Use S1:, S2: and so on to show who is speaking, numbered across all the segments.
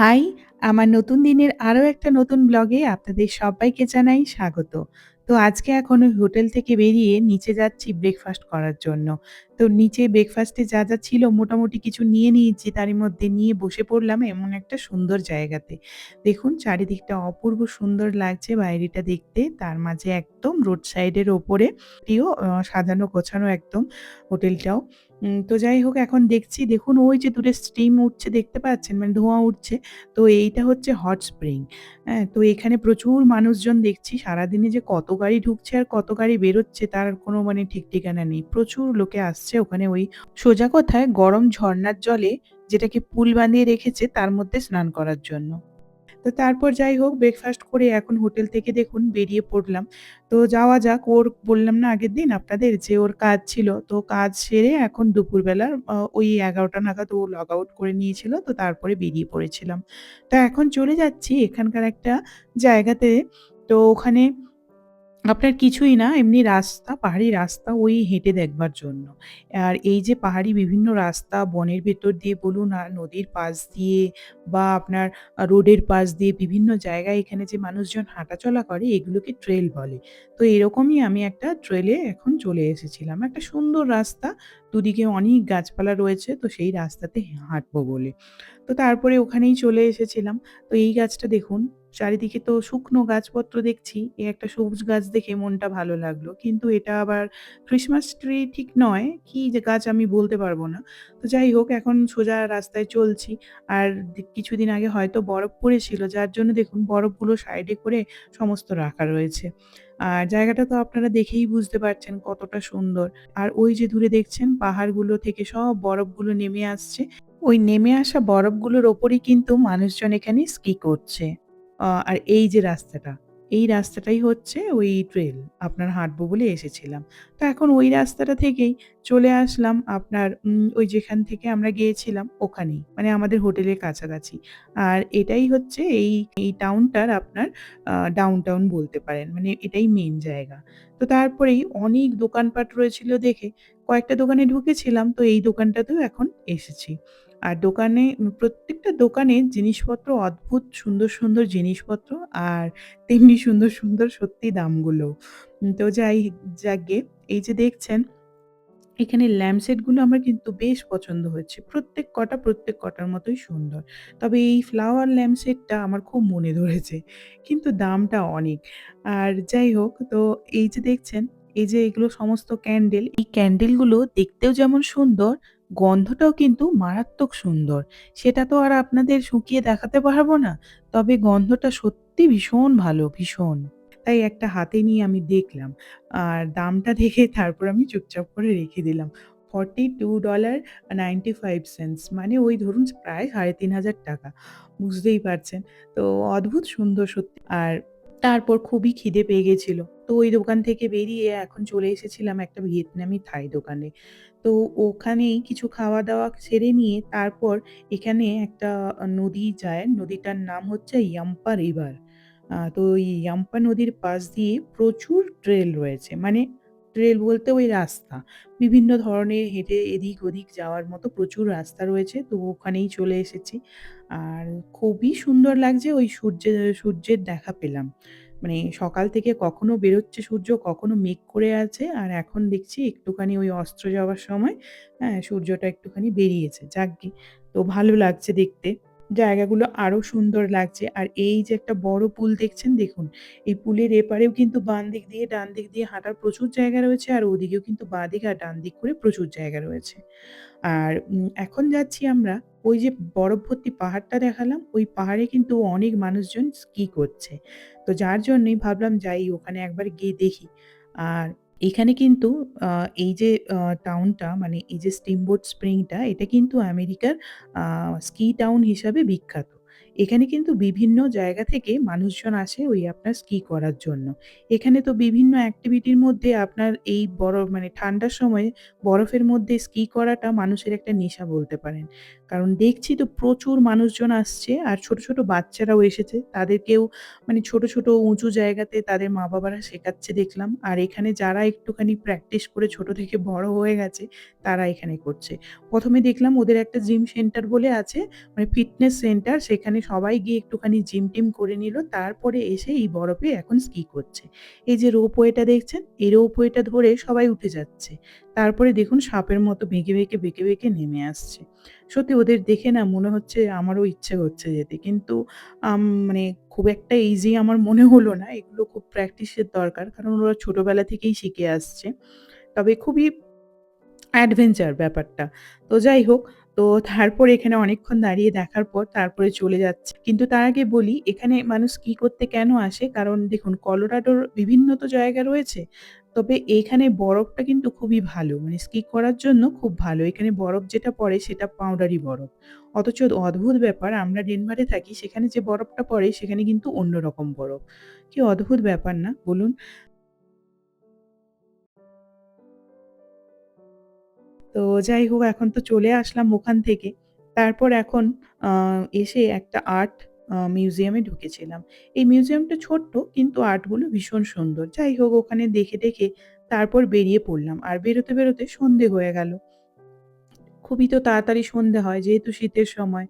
S1: High! আমার নতুন দিনের আরও একটা নতুন ব্লগে আপনাদের সবাইকে জানাই স্বাগত। তো আজকে এখন ওই হোটেল থেকে বেরিয়ে নিচে যাচ্ছি ব্রেকফাস্ট করার জন্য। তো নিচে ব্রেকফাস্টে যা, যা ছিল মোটামুটি কিছু নিয়ে নিয়েছি। তারই মধ্যে নিয়ে বসে পড়লাম এমন একটা সুন্দর জায়গাতে। দেখুন চারিদিকটা অপূর্ব সুন্দর লাগছে বাইরেটা দেখতে। তার মাঝে একদম রোড সাইডের ওপরে টিও সাজানো গোছানো একদম হোটেলটাও। তো যাই হোক এখন দেখছি দেখুন ওই যে দূরে স্টিম উঠছে দেখতে পাচ্ছেন? মানে ধোঁয়া উঠছে। তো এইটা হচ্ছে হট স্প্রিং। হ্যাঁ? তো এখানে প্রচুর মানুষজন দেখছি। সারাদিনে যে কত গাড়ি ঢুকছে আর কত গাড়ি বেরোচ্ছে তার কোনো মানে ঠিক ঠিকানা নেই। প্রচুর লোকে আসছে ওখানে ওই সোজা কথায় গরম ঝরনার জলে যেটাকে পুল বানিয়ে রেখেছে তার মধ্যে স্নান করার জন্য। তো তারপর যাই হোক ব্রেকফাস্ট করে এখন হোটেল থেকে দেখুন বেরিয়ে পড়লাম। তো যাওয়া যাক, ওর বললাম না আগের দিন আপনাদের যে ওর কাজ ছিল। তো কাজ সেরে এখন দুপুরবেলা, আ, ওই ১১টা নাগাদ ও লগ আউট করে নিয়েছিল। তো তারপরে বেরিয়ে পড়েছিলাম। তো এখন চলে যাচ্ছি এখানকার একটা জায়গাতে। তো ওখানে আপনার কিছুই না এমনি রাস্তা, পাহাড়ি রাস্তা ওই হেঁটে দেখবার জন্য। আর এই যে পাহাড়ি বিভিন্ন রাস্তা বনের ভেতর দিয়ে বলুন আর নদীর পাশ দিয়ে বা আপনার রোডের পাশ দিয়ে বিভিন্ন জায়গায় এখানে যে মানুষজন হাঁটাচলা করে এগুলোকে ট্রেল বলে। তো এরকমই আমি একটা ট্রেলে এখন চলে এসেছিলাম। একটা সুন্দর রাস্তা, দুদিকে অনেক গাছপালা রয়েছে তো সেই রাস্তাতে হাঁটবো বলে। তো তারপরে ওখানেই চলে এসেছিলাম। তো এই গাছটা দেখুন, চারিদিকে তো শুকনো গাছপত্র দেখছি। এ একটা সবুজ গাছ দেখে মনটা ভালো লাগল। কিন্তু এটা আবার ক্রিসমাস ট্রি ঠিক নয়। কি যে গাছ আমি বলতে পারব না। তো যাই হোক, এখন সোজা রাস্তায় চলছি। আর কিছুদিন আগে হয়তো বরফ পড়েছিল, যার জন্য দেখুন বরফগুলো সাইডে করে সমস্ত রাখা রয়েছে। আর জায়গাটা তো আপনারা দেখেই বুঝতে পারছেন কতটা সুন্দর। আর ওই যে দূরে দেখছেন, পাহাড়গুলো থেকে সব বরফগুলো নেমে আসছে। ওই নেমে আসা বরফগুলোর ওপরই কিন্তু মানুষজন এখানে স্কি করছে। আর এই যে রাস্তাটা, এই রাস্তাটাই হচ্ছে ওই ট্রেল। আপনার হাঁটবো বলে এসেছিলাম। তো এখন ওই রাস্তাটা থেকেই চলে আসলাম আপনার ওই যেখান থেকে আমরা গিয়েছিলাম ওখানেই। মানে আমাদের হোটেলের কাছাকাছি। আর এটাই হচ্ছে এই, এই টাউনটার আপনার ডাউন টাউন বলতে পারেন। মানে এটাই মেন জায়গা। তো তারপরেই অনেক দোকানপাট রয়েছিল দেখে কয়েকটা দোকানে ঢুকেছিলাম। তো এই দোকানটাতেও এখন এসেছি। আর দোকানে প্রত্যেকটা দোকানে জিনিসপত্র অদ্ভুত সুন্দর, সুন্দর জিনিসপত্র আর তেমনি সুন্দর, সুন্দর সত্যি দামগুলোও। উম তো যাই যাকগে এই যে দেখছেন এখানে ল্যাম্পশেডগুলো আমার কিন্তু বেশ পছন্দ হয়েছে। প্রত্যেক কটা, প্রত্যেক কটার মতোই সুন্দর। তবে এই ফ্লাওয়ার ল্যাম্পশেডটা আমার খুব মনে ধরেছে। কিন্তু দামটা অনেক। আর যাই হোক তো এই যে দেখছেন, এই যে এগুলো সমস্ত ক্যান্ডেল, এই ক্যান্ডেলগুলো দেখতেও যেমন সুন্দর, গন্ধটাও কিন্তু মারাত্মক সুন্দর। সেটা তো আর আপনাদের শুকিয়ে দেখাতে পারব না। তবে গন্ধটা সত্যি ভীষণ ভালো, ভীষণ। তাই একটা হাতে নিয়ে আমি দেখলাম। আর দামটা দেখে তারপর আমি চুপচাপ করে রেখে দিলাম। $42.95 মানে ওই ধরুন প্রায় ৳৩,৫০০ বুঝতেই পারছেন। তো অদ্ভুত সুন্দর সত্যি। আর তারপর খুবই খিদে পেয়ে গেছিল। তো ওই দোকান থেকে বেরিয়ে এখন চলে এসেছিলাম একটা ভিয়েতনামি থাই দোকানে। তো ওখানেই কিছু খাওয়া-দাওয়া সেরে নিয়ে তারপর এখানে একটা নদী যায়। নদীটার নাম হচ্ছে ইয়াম্পা রিভার। তো ওই ইয়াম্পা নদীর পাশ দিয়ে প্রচুর ট্রেল রয়েছে। মানে ট্রেল বলতে ওই রাস্তা। বিভিন্ন ধরনের হেঁটে এদিক-ওদিক যাওয়ার মতো প্রচুর রাস্তা রয়েছে। তো ওখানেই চলে এসেছি। আর খুবই সুন্দর লাগছে ওই সূর্যে সূর্যের দেখা পেলাম। মানে সকাল থেকে কখনো বেরোচ্ছে সূর্য, কখনো মেঘ করে আছে। আর এখন দেখছি একটুখানি ওই অস্ত যাওয়ার সময় হ্যাঁ, সূর্যটা একটুখানি বেরিয়েছে। যাকগে তো ভালো লাগছে দেখতে। জায়গাগুলো আরও সুন্দর লাগছে। আর এই যে একটা বড় পুল দেখছেন দেখুন। এই পুলের এপারেও কিন্তু বাম দিক দিয়ে ডান দিক দিয়ে হাঁটার প্রচুর জায়গা রয়েছে। আর ওদিকেও কিন্তু বাঁ দিক আর ডান দিক করে প্রচুর জায়গা রয়েছে। আর এখন যাচ্ছি আমরা ওই যে বরফ ভর্তি পাহাড়টা দেখালাম, ওই পাহাড়ে কিন্তু অনেক মানুষজন স্কি করছে। তো যার জন্যই ভাবলাম যাই ওখানে একবার গিয়ে দেখি। আর এখানে কিন্তু এই যে টাউনটা মানে এই যে স্টিমবোট স্প্রিংটা এটা কিন্তু আমেরিকার স্কি টাউন হিসাবে বিখ্যাত। এখানে কিন্তু বিভিন্ন জায়গা থেকে মানুষজন আসে ওই আপনার স্কি করার জন্য। এখানে তো বিভিন্ন অ্যাক্টিভিটির মধ্যে আপনার এই বরফ মানে ঠান্ডার সময়ে বরফের মধ্যে স্কি করাটা মানুষের একটা নেশা বলতে পারেন। কারণ দেখছি তো প্রচুর মানুষজন আসছে আর ছোট, ছোট বাচ্চারাও এসেছে। তাদেরকেও মানে ছোট, ছোট উঁচু জায়গাতে তাদের মা-বাবারা শেখাচ্ছে দেখলাম। আর এখানে যারা একটুখানি প্র্যাকটিস করে ছোট থেকে বড় হয়ে গেছে, তারা এখানে করছে। প্রথমে দেখলাম ওদের একটা জিম সেন্টার বলে আছে, মানে ফিটনেস সেন্টার সেখানে সবাই গিয়ে একটুখানি জিম-টিম করে নিল। তারপরে এসে এই বরফে এখন স্কি করছে। এই যে রোপওয়েটা দেখছেন, এই রোপওয়েটা ধরে সবাই উঠে যাচ্ছে। তারপরে দেখুন সাপের মতো বেঁকে, বেঁকে, বেঁকে, বেঁকে নেমে আসছে। সত্যি ওদের দেখে না মনে হচ্ছে আমারও ইচ্ছে হচ্ছে যেতে। কিন্তু মানে খুব একটা ইজি আমার মনে হলো না। এগুলো খুব প্র্যাকটিসের দরকার। কারণ ওরা ছোটবেলা থেকেই শিখে আসছে। তবে খুবই অ্যাডভেঞ্চার ব্যাপারটা। তো যাই হোক, তো তারপর এখানে অনেকক্ষণ দাঁড়িয়ে দেখার পর তারপরে চলে যাচ্ছে কিন্তু তার আগে বলি, এখানে মানুষ কি করতে কেন আসে? কারণ দেখুন, কলোরাডোর বিভিন্ন তো জায়গা রয়েছে। তবে এখানে বরফটা কিন্তু খুবই ভালো। মানে স্কি করার জন্য খুব ভালো। এখানে বরফ যেটা পড়ে সেটা পাউডারি বরফ। অথচ অদ্ভুত ব্যাপার, আমরা ডেনভারে থাকি, সেখানে যে বরফটা পড়ে সেখানে কিন্তু অন্যরকম বরফ। কি অদ্ভুত ব্যাপার না বলুন? তো যাই হোক এখন তো চলে আসলাম ওখান থেকে। তারপর এখন এসে একটা আর্ট মিউজিয়ামে ঢুকেছিলাম। এই মিউজিয়ামটা ছোট্ট কিন্তু আর্টগুলো ভীষণ সুন্দর। যাই হোক ওখানে দেখে, দেখে তারপর বেরিয়ে পড়লাম। আর বেরোতে, বেরোতে সন্ধে হয়ে গেল। খুবই তো তাড়াতাড়ি সন্ধে হয় যেহেতু শীতের সময়।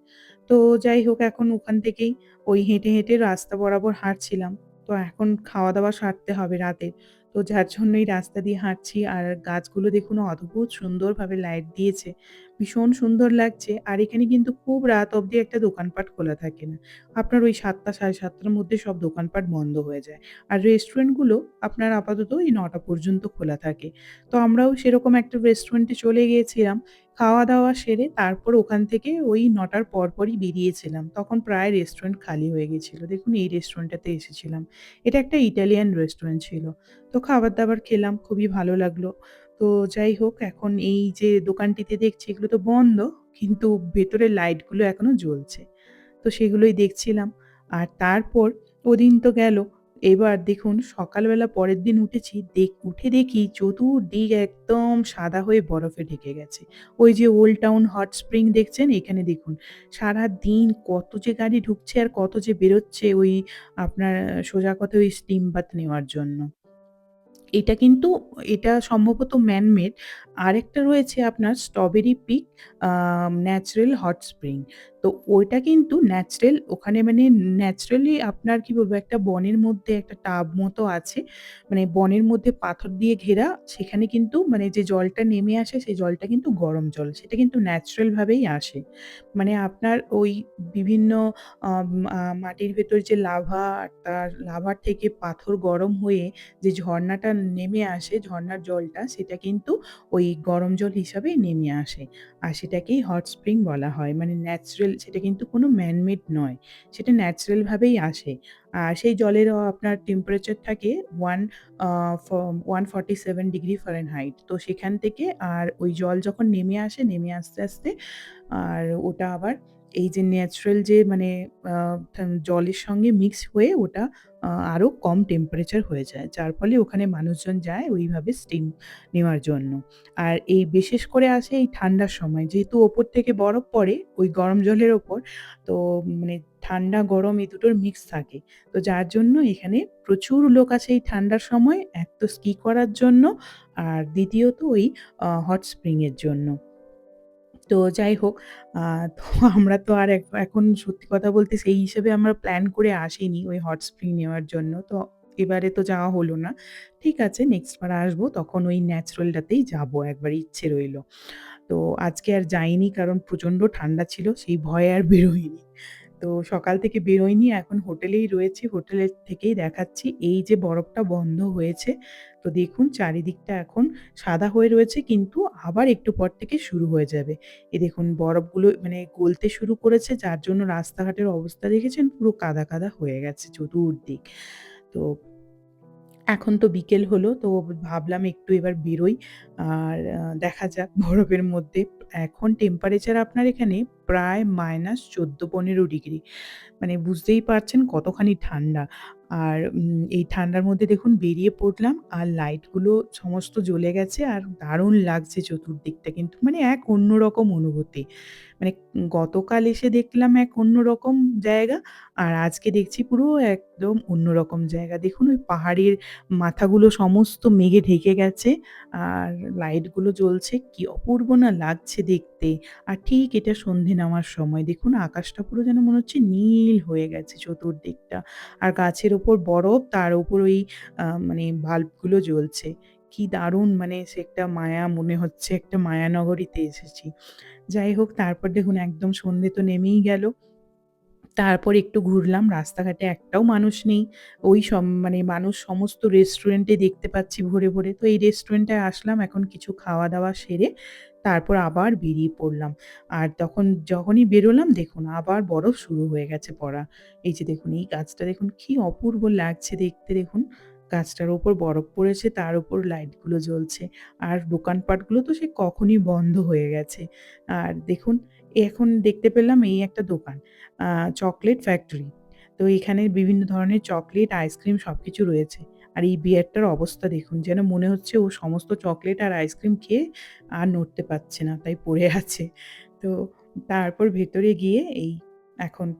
S1: তো যাই হোক এখন ওখান থেকেই ওই হেঁটে, হেঁটে রাস্তা বরাবর হাঁটছিলাম। তো এখন খাওয়া-দাওয়া সারতে হবে রাতের। তো যার জন্যই রাস্তা দিয়ে হাঁটছি আর গাছগুলো দেখুন অদ্ভুত সুন্দরভাবে লাইট দিয়েছে। ভীষণ সুন্দর লাগছে। আর এখানে কিন্তু খুব রাত অবধি একটা দোকানপাট খোলা থাকে না। আপনার ওই সাতটা সাড়ে সাতটার মধ্যে সব দোকানপাট বন্ধ হয়ে যায়। আর রেস্টুরেন্টগুলো আপনার আপাতত ওই নটা পর্যন্ত খোলা থাকে। তো আমরাও সেরকম একটা রেস্টুরেন্টে চলে গিয়েছিলাম। খাওয়া-দাওয়া সেরে তারপর ওখান থেকে ওই ৯ঃ০০ র পরপরই বেরিয়েছিলাম। তখন প্রায় রেস্টুরেন্ট খালি হয়ে গেছিল দেখুন এই রেস্টুরেন্টটাতে এসেছিলাম। এটা একটা ইটালিয়ান রেস্টুরেন্ট ছিল। তো খাবার-দাবার খেলাম, খুবই ভালো লাগল। তো যাই হোক এখন এই যে দোকানটিতে দেখছি এগুলো তো বন্ধ, কিন্তু ভেতরের লাইটগুলো এখনও জ্বলছে। তো সেগুলোই দেখছিলাম। আর তারপর ওদিন তো গেল। এবার দেখুন সকালবেলা পরের দিন উঠেছি, দেখ উঠে দেখি চতুর্দিক একদম সাদা হয়ে বরফে ঢেকে গেছে। ওই যে ওল্ড টাউন হট স্প্রিং দেখছেন? এখানে দেখুন সারাদিন কত যে গাড়ি ঢুকছে আর কত যে বেরোচ্ছে ওই আপনার সোজা কথা ওই স্টিম বাথ নেওয়ার জন্য। এটা কিন্তু এটা সম্ভবত ম্যান মেড। আরেকটা রয়েছে আপনার strawberry peak natural hot spring. তো ওইটা কিন্তু ন্যাচারাল ওখানে মানে ন্যাচারালি আপনার কি বলব একটা বনের মধ্যে একটা টাব মতো আছে। মানে বনের মধ্যে পাথর দিয়ে ঘেরা। সেখানে কিন্তু মানে যে জলটা নেমে আসে সেই জলটা কিন্তু গরম জল। সেটা কিন্তু ন্যাচারালভাবেই আসে। মানে আপনার ওই বিভিন্ন মাটির ভেতর যে লাভা তার লাভার থেকে পাথর গরম হয়ে যে ঝরনাটা নেমে আসে, ঝরনার জলটা সেটা কিন্তু ওই গরম জল হিসাবেই নেমে আসে। আর সেটাকেই হট স্প্রিং বলা হয়। মানে ন্যাচারাল সেটা কিন্তু কোনো ম্যানমেড নয়। সেটা ন্যাচারালভাবেই আসে। আর সেই জলের আপনার টেম্পারেচার থাকে one one forty seven degree Fahrenheit তো সেখান থেকে আর ওই জল যখন নেমে আসে, নেমে আসতে, আসতে আর ওটা আবার এই যে ন্যাচারাল যে মানে জলের সঙ্গে মিক্স হয়ে ওটা আরও কম টেম্পারেচার হয়ে যায়। যার ফলে ওখানে মানুষজন যায় ওইভাবে স্টিম নেওয়ার জন্য। আর এই বিশেষ করে আসে এই ঠান্ডার সময়। যেহেতু ওপর থেকে বরফ পড়ে ওই গরম জলের ওপর, তো মানে ঠান্ডা গরম এই দুটোর মিক্স থাকে। তো যার জন্য এখানে প্রচুর লোক আসে এই ঠান্ডার সময়। এক তো স্কি করার জন্য, আর দ্বিতীয়ত ওই হট স্প্রিংয়ের জন্য। তো যাই হোক, তো আমরা তো আর এখন সত্যি কথা বলতে সেই হিসেবে আমরা প্ল্যান করে আসিনি ওই হট স্প্রিং নেওয়ার জন্য। তো এবারে তো যাওয়া হলো না। ঠিক আছে নেক্সট বার আসব তখন ওই ন্যাচারালটাতেই যাব একবার ইচ্ছে রইল। তো আজকে আর যাইনি কারণ প্রচণ্ড ঠান্ডা ছিল। সেই ভয়ে আর বেরোইনি। তো সকাল থেকে বেরোয়নি এখন হোটেলেই রয়েছি। হোটেলের থেকেই দেখাচ্ছি এই যে বরফটা বন্ধ হয়েছে। তো দেখুন চারিদিকটা এখন সাদা হয়ে রয়েছে কিন্তু আবার একটু পর থেকে শুরু হয়ে যাবে। এ দেখুন বরফগুলো মানে গলতে শুরু করেছে যার জন্য রাস্তাঘাটের অবস্থা দেখেছেন পুরো কাদা, কাদা হয়ে গেছে চতুর্দিক। তো এখন তো বিকেল হলো তো ভাবলাম একটু এবার বেরোই। আর দেখা যাক বরফের মধ্যে এখন টেম্পারেচার আপনার এখানে প্রায় -14-15 ডিগ্রি। মানে বুঝতেই পারছেন কতখানি ঠান্ডা। আর এই ঠান্ডার মধ্যে দেখুন বেরিয়ে পড়লাম আর লাইটগুলো সমস্ত জ্বলে গেছে আর দারুণ লাগছে চতুর্দিকটা কিন্তু মানে এক অন্যরকম অনুভূতি। মানে গতকাল এসে দেখলাম এক অন্যরকম জায়গা আর আজকে দেখছি পুরো একদম অন্যরকম জায়গা। দেখুন, ওই পাহাড়ের মাথাগুলো সমস্ত মেঘে ঢেকে গেছে আর লাইটগুলো জ্বলছে। কি অপূর্ব না লাগছে দেখতে। আর ঠিক এটা সন্ধে নামার সময়। দেখুন, আকাশটা পুরো যেন মনে হচ্ছে নীল হয়ে গেছে চতুর্দিকটা। আর গাছের ওপর বরফ, তার উপর ওই মানে বাল্বগুলো জ্বলছে। কি দারুণ মানে সে একটা মায়া মনে হচ্ছে একটা মায়ানগরীতে এসেছি। যাই হোক, তারপর দেখুন, একদম সন্ধে তো নেমেই গেল। তারপর একটু ঘুরলাম। রাস্তাঘাটে একটাও মানুষ নেই। ওই সম মানে মানুষ সমস্ত রেস্টুরেন্টে দেখতে পাচ্ছি ভরে, ভরে। তো এই রেস্টুরেন্টে আসলাম এখন কিছু খাওয়া-দাওয়া সেরে তারপর আবার বেরিয়ে পড়লাম। আর তখন যখনই বেরোলাম দেখুন আবার বরফ শুরু হয়ে গেছে পড়া। এই যে দেখুন এই গাছটা দেখুন কি অপূর্ব লাগছে দেখতে দেখুন। গাছটার ওপর বরফ পড়েছে তার উপর লাইটগুলো জ্বলছে। আর দোকানপাটগুলো তো সে কখনই বন্ধ হয়ে গেছে। আর দেখুন এখন দেখতে পেলাম এই একটা দোকান। Chocolate factory. তো এখানে বিভিন্ন ধরনের চকলেট, আইসক্রিম সব কিছু রয়েছে। আর এই বিয়ারটার অবস্থা দেখুন, যেন মনে হচ্ছে ও সমস্ত চকলেট আর আইসক্রিম খেয়ে আর নড়তে পারছে না। তাই পড়ে আছে। তো তারপর ভেতরে গিয়ে এই এখন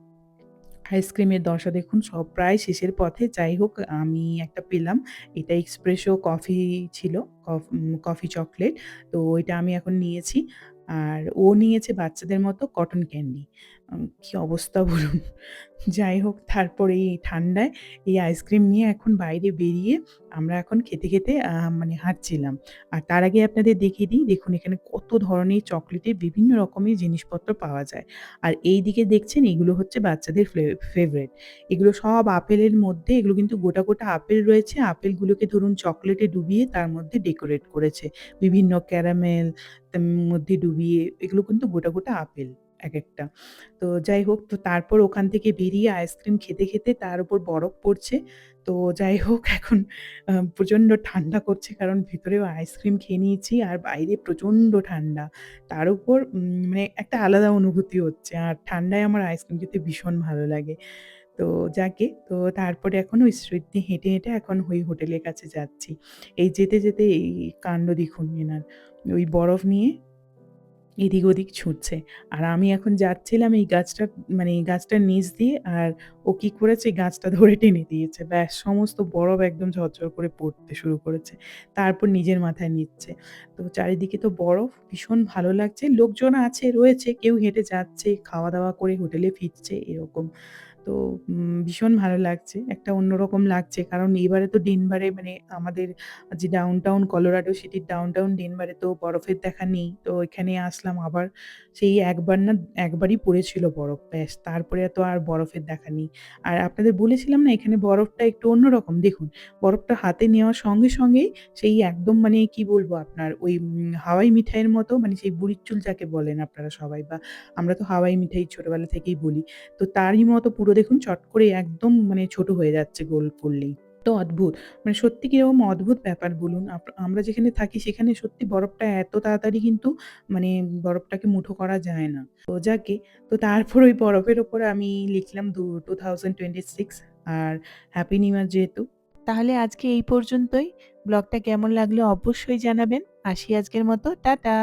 S1: আইসক্রিমের দশা দেখুন, সব প্রায় শেষের পথে। যাই হোক, আমি একটা পেলাম। এটা এক্সপ্রেসো কফি ছিল। কফ চকলেট তো ওইটা আমি এখন নিয়েছি। আর ও নিয়েছে বাচ্চাদের মতো কটন ক্যান্ডি। কি অবস্থা বলুন। যাই হোক তারপর এই ঠান্ডায় এই আইসক্রিম নিয়ে এখন বাইরে বেরিয়ে আমরা এখন খেতে, খেতে মানে হাঁটছিলাম। আর তার আগে আপনাদের দেখিয়ে দিই দেখুন এখানে কত ধরনের চকোলেটের বিভিন্ন রকমের জিনিসপত্র পাওয়া যায়। আর এই দিকে দেখছেন এগুলো হচ্ছে বাচ্চাদের ফ্লে ফেভারাইট। এগুলো সব আপেলের মধ্যে এগুলো কিন্তু গোটা, গোটা আপেল রয়েছে। আপেলগুলোকে ধরুন চকলেটে ডুবিয়ে তার মধ্যে ডেকোরেট করেছে। বিভিন্ন ক্যারামেল মধ্যে ডুবিয়ে এগুলো কিন্তু গোটা, গোটা আপেল একেকটা। তো যাই হোক তো তারপর ওখান থেকে বেরিয়ে আইসক্রিম খেতে, খেতে তার উপর বরফ পড়ছে। তো যাই হোক এখন প্রচণ্ড ঠান্ডা করছে কারণ ভেতরেও আইসক্রিম খেয়ে নিয়েছি আর বাইরে প্রচণ্ড ঠান্ডা। তার উপর মানে একটা আলাদা অনুভূতি হচ্ছে। আর ঠান্ডায় আমার আইসক্রিম খেতে ভীষণ ভালো লাগে। তো যাকে তো তারপরে এখন ওই স্ট্রিট দিয়ে হেঁটে, হেঁটে এখন ওই হোটেলের কাছে যাচ্ছি। এই যেতে, যেতে এই কাণ্ড দেখুন এনার। ওই বরফ নিয়ে এদিক ওদিক ছুটছে। আর আমি এখন যাচ্ছিলাম এই গাছটা মানে এই গাছটার নিচ দিয়ে আর ও কি করেছে গাছটা ধরে টেনে দিয়েছে। ব্যাস সমস্ত বরফ একদম ঝরঝর করে পড়তে শুরু করেছে। তারপর নিজের মাথায় নিচ্ছে। তো চারিদিকে তো বরফ ভীষণ ভালো লাগছে। লোকজন আছে রয়েছে কেউ হেঁটে যাচ্ছে, খাওয়া-দাওয়া করে হোটেলে ফিরছে এরকম। তো ভীষণ ভালো লাগছে। একটা অন্যরকম লাগছে। কারণ এবারে তো ডেনভারে মানে আমাদের যে ডাউন টাউন কলোরাডো সিটির ডাউন টাউন ডেনভারে তো বরফের দেখা নেই। তো এখানে আসলাম আবার সেই একবার না একবারই পড়েছিল বরফ ব্যাস। তারপরে তো আর বরফের দেখা নেই। আর আপনাদের বলেছিলাম না এখানে বরফটা একটু অন্যরকম। দেখুন বরফটা হাতে নেওয়ার সঙ্গে, সঙ্গেই সেই একদম মানে কি বলব আপনার ওই হাওয়াই মিঠাইয়ের মতো মানে সেই বুড়ির চুল যাকে বলেন আপনারা সবাই বা আমরা তো হাওয়াই মিঠাই ছোটবেলা থেকেই বলি। তো তারই মতো পুরো দেখুন চট করে একদম মানে ছোট হয়ে যাচ্ছে গোল করলেই। তো অদ্ভুত। মানে সত্যি কীরকম অদ্ভুত ব্যাপার বলুন। আমরা যেখানে থাকি সেখানে সত্যি বরফটা এত তাড়াতাড়ি কিন্তু মানে বরফটাকে মুঠো করা যায় না। তো যাকে, তো তারপর ওই বরফের উপর আমি লিখলাম দু 2026 আর হ্যাপি নিউ ইয়ার যেহেতু। তাহলে আজকে এই পর্যন্তই। ব্লগটা কেমন লাগল অবশ্যই জানাবেন। আসি আজকের মতো টাটা।